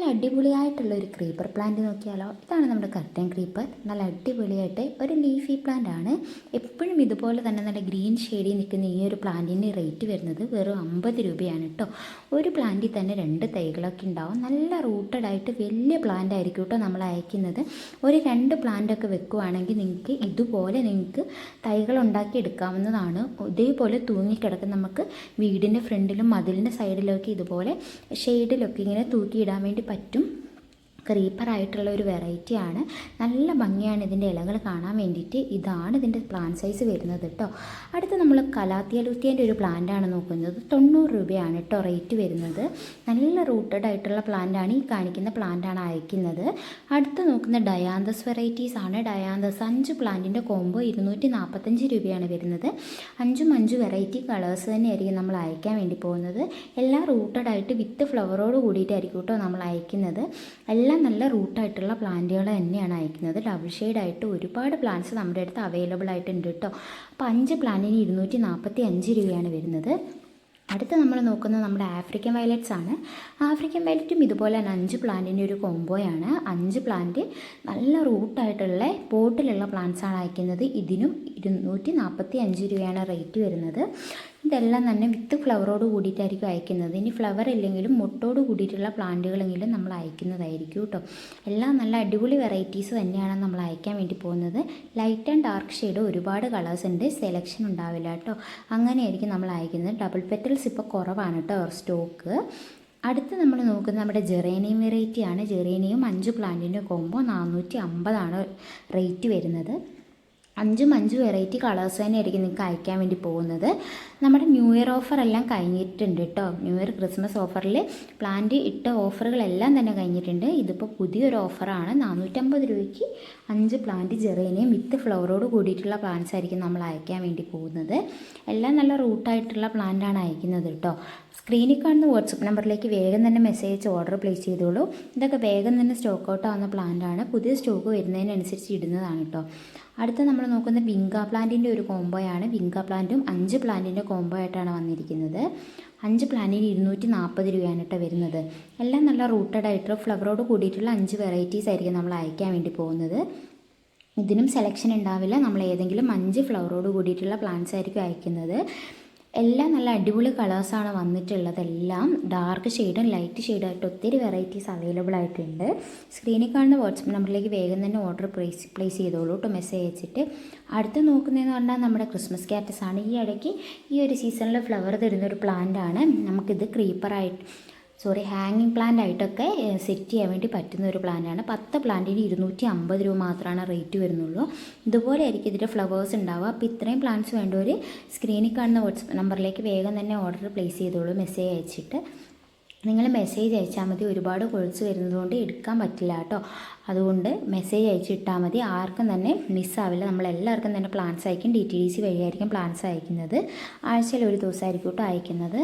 നല്ല അടിപൊളിയായിട്ടുള്ള ഒരു ക്രീപ്പർ പ്ലാന്റ് നോക്കിയാലോ? ഇതാണ് നമ്മുടെ കർട്ടൻ ക്രീപ്പർ നല്ല അടിപൊളിയായിട്ട് ഒരു ലീഫി പ്ലാന്റ് ആണ്. എപ്പോഴും ഇതുപോലെ തന്നെ നല്ല ഗ്രീൻ ഷെയ്ഡിൽ നിൽക്കുന്ന ഈ ഒരു പ്ലാന്റിന് റേറ്റ് വരുന്നത് വെറും അമ്പത് രൂപയാണ് കേട്ടോ ഒരു പ്ലാന്റിൽ തന്നെ രണ്ട് തൈകളൊക്കെ ഉണ്ടാവും. നല്ല റൂട്ടഡ് ആയിട്ട് വലിയ പ്ലാന്റ് ആയിരിക്കും കേട്ടോ നമ്മൾ അയക്കുന്നത്. ഒരു രണ്ട് പ്ലാന്റ് ഒക്കെ വെക്കുവാണെങ്കിൽ നിങ്ങൾക്ക് ഇതുപോലെ നിങ്ങൾക്ക് തൈകൾ ഉണ്ടാക്കി എടുക്കാവുന്നതാണ്. ഇതേപോലെ തൂങ്ങിക്കിടക്കുന്ന നമുക്ക് വീടിന്റെ ഫ്രണ്ടിലും മതിലിന്റെ സൈഡിലൊക്കെ ഇതുപോലെ ഷെയ്ഡിലൊക്കെ ഇങ്ങനെ തൂക്കിയിടാൻ വേണ്ടി പറ്റും. ക്രീപ്പറായിട്ടുള്ള ഒരു വെറൈറ്റിയാണ് നല്ല ഭംഗിയാണ് ഇതിന്റെ ഇലകൾ കാണാൻ വേണ്ടിയിട്ട്. ഇതാണ് ഇതിന്റെ പ്ലാന്റ് സൈസ് വരുന്നത് കേട്ടോ അടുത്ത് നമ്മൾ കലാത്തിയലൂത്തിയന്റെ ഒരു പ്ലാന്റാണ് നോക്കുന്നത്. തൊണ്ണൂറ് രൂപയാണ് കേട്ടോ റേറ്റ് വരുന്നത്. നല്ല റൂട്ടഡ് ആയിട്ടുള്ള പ്ലാന്റാണ് ഈ കാണിക്കുന്ന പ്ലാന്റാണ് അയക്കുന്നത്. അടുത്ത് നോക്കുന്ന ഡയാന്തസ് വെറൈറ്റീസ് ആണ്. ഡയാന്തസ് അഞ്ച് പ്ലാന്റിന്റെ കോംബോ ഇരുന്നൂറ്റി നാൽപ്പത്തഞ്ച് രൂപയാണ് വരുന്നത്. അഞ്ചും അഞ്ച് വെറൈറ്റി കളേഴ്സ് തന്നെയായിരിക്കും നമ്മൾ അയക്കാൻ വേണ്ടി പോകുന്നത്. എല്ലാം റൂട്ടഡ് ആയിട്ട് വിത്ത് ഫ്ലവറോട് കൂടിയിട്ടായിരിക്കും കേട്ടോ നമ്മൾ അയക്കുന്നത്. എല്ലാം നല്ല റൂട്ടായിട്ടുള്ള പ്ലാന്റുകൾ തന്നെയാണ് അയക്കുന്നത്. ഡബിൾ ഷെയ്ഡായിട്ട് ഒരുപാട് പ്ലാന്റ്സ് നമ്മുടെ അടുത്ത് അവൈലബിൾ ആയിട്ടുണ്ട് കേട്ടോ. അപ്പോൾ അഞ്ച് പ്ലാന്റിന് ഇരുന്നൂറ്റി നാൽപ്പത്തി അഞ്ച് രൂപയാണ് വരുന്നത്. അടുത്ത് നമ്മൾ നോക്കുന്നത് നമ്മുടെ ആഫ്രിക്കൻ വയലറ്റ്സ് ആണ്. ആഫ്രിക്കൻ വയലറ്റും ഇതുപോലെ തന്നെ അഞ്ച് പ്ലാന്റിന്റെ ഒരു കോംബോയാണ്. അഞ്ച് പ്ലാന്റ് നല്ല റൂട്ടായിട്ടുള്ള പോട്ടിലുള്ള പ്ലാന്റ്സ് ആണ് അയക്കുന്നത്. ഇതിനും ഇരുന്നൂറ്റി നാൽപ്പത്തി അഞ്ച് രൂപയാണ് റേറ്റ് വരുന്നത്. ഇതെല്ലാം തന്നെ വിത്ത് ഫ്ലവറോട് കൂടിയിട്ടായിരിക്കും അയക്കുന്നത്. ഇനി ഫ്ലവർ ഇല്ലെങ്കിലും മുട്ടോട് കൂടിയിട്ടുള്ള പ്ലാന്റുകളെങ്കിലും നമ്മൾ അയക്കുന്നതായിരിക്കും കേട്ടോ. എല്ലാം നല്ല അടിപൊളി വെറൈറ്റീസ് തന്നെയാണ് നമ്മൾ അയക്കാൻ വേണ്ടി പോകുന്നത്. ലൈറ്റ് ആൻഡ് ഡാർക്ക് ഷെയ്ഡ് ഒരുപാട് കളേഴ്സ് ഉണ്ട്. സെലക്ഷൻ ഉണ്ടാവില്ല കേട്ടോ. അങ്ങനെയായിരിക്കും നമ്മൾ അയക്കുന്നത്. ഡബിൾ പെറ്റൽസ് ഇപ്പോൾ കുറവാണ് കേട്ടോ സ്റ്റോക്ക് അടുത്ത് നമ്മൾ നോക്കുന്നത് നമ്മുടെ ജെറേനിയം വെറൈറ്റിയാണ് ജെറേനിയം അഞ്ച് പ്ലാന്റിന്റെ കോമ്പോ നാനൂറ്റി അമ്പതാണ് റേറ്റ് വരുന്നത്. അഞ്ചും അഞ്ച് വെറൈറ്റി കളേഴ്സ് തന്നെയായിരിക്കും നിങ്ങൾക്ക് അയക്കാൻ വേണ്ടി പോകുന്നത്. നമ്മുടെ ന്യൂ ഇയർ ഓഫർ എല്ലാം കഴിഞ്ഞിട്ടുണ്ട് കേട്ടോ ന്യൂ ഇയർ ക്രിസ്മസ് ഓഫറിൽ പ്ലാന്റ് ഇട്ട ഓഫറുകളെല്ലാം തന്നെ കഴിഞ്ഞിട്ടുണ്ട്. ഇതിപ്പോൾ പുതിയൊരു ഓഫറാണ്. നാനൂറ്റമ്പത് രൂപയ്ക്ക് അഞ്ച് പ്ലാന്റ് ജെറേനിയും വിത്ത് ഫ്ലവറോട് കൂടിയിട്ടുള്ള പ്ലാന്റ്സ് ആയിരിക്കും നമ്മൾ അയക്കാൻ വേണ്ടി പോകുന്നത്. എല്ലാം നല്ല റൂട്ടായിട്ടുള്ള പ്ലാന്റാണ് അയക്കുന്നത് കേട്ടോ സ്ക്രീനിൽ കാണുന്ന വാട്സപ്പ് നമ്പറിലേക്ക് വേഗം തന്നെ മെസ്സേജ് ഓർഡർ പ്ലേസ് ചെയ്തോളൂ. ഇതൊക്കെ വേഗം തന്നെ സ്റ്റോക്ക് ഔട്ട് ആവുന്ന പ്ലാന്റാണ് പുതിയ സ്റ്റോക്ക് വരുന്നതിനനുസരിച്ച് ഇടുന്നതാണ് കേട്ടോ അടുത്ത നമ്മൾ നോക്കുന്ന വിങ്ക പ്ലാന്റിന്റെ ഒരു കോംബോയാണ്. വിങ്ക പ്ലാന്റും അഞ്ച് പ്ലാന്റിന്റെ കോംബോ ആയിട്ടാണ് വന്നിരിക്കുന്നത്. അഞ്ച് പ്ലാന്റിന് ഇരുന്നൂറ്റി നാൽപ്പത് രൂപയാണ് കേട്ടോ വരുന്നത്. എല്ലാം നല്ല റൂട്ടഡ് ആയിട്ടുള്ള ഫ്ലവറോട് കൂടിയിട്ടുള്ള അഞ്ച് വെറൈറ്റീസ് ആയിരിക്കും നമ്മൾ അയക്കാൻ വേണ്ടി പോകുന്നത്. ഇതിനും സെലക്ഷൻ ഉണ്ടാവില്ല. നമ്മൾ ഏതെങ്കിലും അഞ്ച് ഫ്ലവറോട് കൂടിയിട്ടുള്ള പ്ലാന്റ്സ് ആയിരിക്കും അയക്കുന്നത്. എല്ലാം നല്ല അടിപൊളി കളേഴ്സാണ് വന്നിട്ടുള്ളത് എല്ലാം ഡാർക്ക് ഷെയ്ഡും ലൈറ്റ് ഷെയ്ഡായിട്ട് ഒത്തിരി വെറൈറ്റീസ് അവൈലബിൾ ആയിട്ടുണ്ട്. സ്ക്രീനിൽ കാണുന്ന വാട്സപ്പ് നമ്പറിലേക്ക് വേഗം തന്നെ ഓർഡർ പ്ലേസ് പ്ലേസ് ചെയ്തോളൂ കേട്ടോ മെസ്സേജ് അയച്ചിട്ട്. അടുത്ത് നോക്കുന്നതെന്ന് പറഞ്ഞാൽ നമ്മുടെ ക്രിസ്മസ് ക്യാറ്റസ് ആണ്. ഈ ഇടയ്ക്ക് ഈ ഒരു സീസണിൽ ഫ്ലവർ തരുന്ന ഒരു പ്ലാന്റ് ആണ്. നമുക്കിത് ക്രീപ്പറായിട്ട് സോറി ഹാങ്ങിങ് പ്ലാന്റ് ആയിട്ടൊക്കെ സെറ്റ് ചെയ്യാൻ വേണ്ടി പറ്റുന്ന ഒരു പ്ലാന്റാണ് പത്ത് പ്ലാന്റിന് ഇരുന്നൂറ്റി അമ്പത് രൂപ മാത്രമാണ് റേറ്റ് വരുന്നുള്ളൂ. ഇതുപോലെ ആയിരിക്കും ഇതിന്റെ ഫ്ലവേഴ്സ് ഉണ്ടാവുക. അപ്പോൾ ഇത്രയും പ്ലാന്റ്സ് വേണ്ടവർ സ്ക്രീനിൽ കാണുന്ന വാട്സപ്പ് നമ്പറിലേക്ക് വേഗം തന്നെ ഓർഡർ പ്ലേസ് ചെയ്തോളൂ മെസ്സേജ് അയച്ചിട്ട്. നിങ്ങൾ മെസ്സേജ് അയച്ചാൽ മതി. ഒരുപാട് കൊഴിച്ച് വരുന്നതുകൊണ്ട് എടുക്കാൻ പറ്റില്ല കേട്ടോ. അതുകൊണ്ട് മെസ്സേജ് അയച്ചിട്ടാൽ മതി. ആർക്കും തന്നെ മിസ്സാവില്ല നമ്മളെല്ലാവർക്കും തന്നെ പ്ലാൻസ് അയക്കും. ഡി ടി ഡി സി വഴിയായിരിക്കും പ്ലാൻസ് അയക്കുന്നത്. ആഴ്ചയിൽ ഒരു ദിവസമായിരിക്കും കേട്ടോ അയക്കുന്നത്.